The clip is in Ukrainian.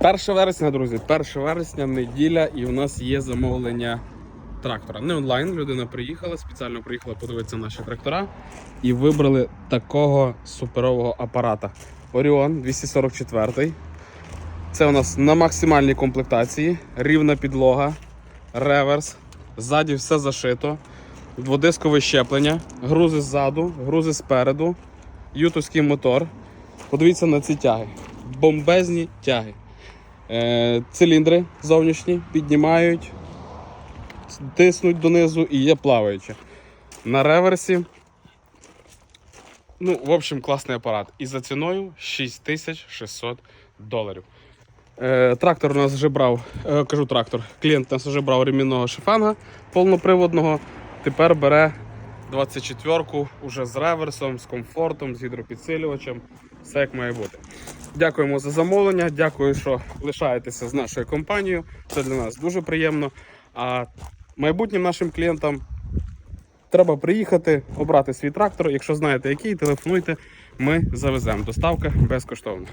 1 вересня, друзі, 1 вересня, неділя, і у нас є замовлення трактора. Не онлайн, людина приїхала, спеціально приїхала подивитися наші трактора і вибрали такого суперового апарата. Orion 244. Це у нас на максимальній комплектації, рівна підлога, реверс, ззаді все зашито, дводискове щеплення, грузи ззаду, грузи спереду, ютовський мотор. Подивіться на ці тяги. Бомбезні тяги. Е, циліндри зовнішні піднімають, тиснуть донизу і є плаваюче. На реверсі. Ну, в общем, класний апарат. І за ціною 6600 доларів. Е, трактор у нас вже брав, е, кажу трактор, клієнт у нас вже брав ремінного шифанга повноприводного. Тепер бере 24-ку уже з реверсом, з комфортом, з гідропідсилювачем. Все як має бути. Дякуємо за замовлення. Дякую, що лишаєтеся з нашою компанією. Це для нас дуже приємно. А майбутнім нашим клієнтам треба приїхати, обрати свій трактор. Якщо знаєте який, телефонуйте, ми завеземо. Доставка безкоштовна.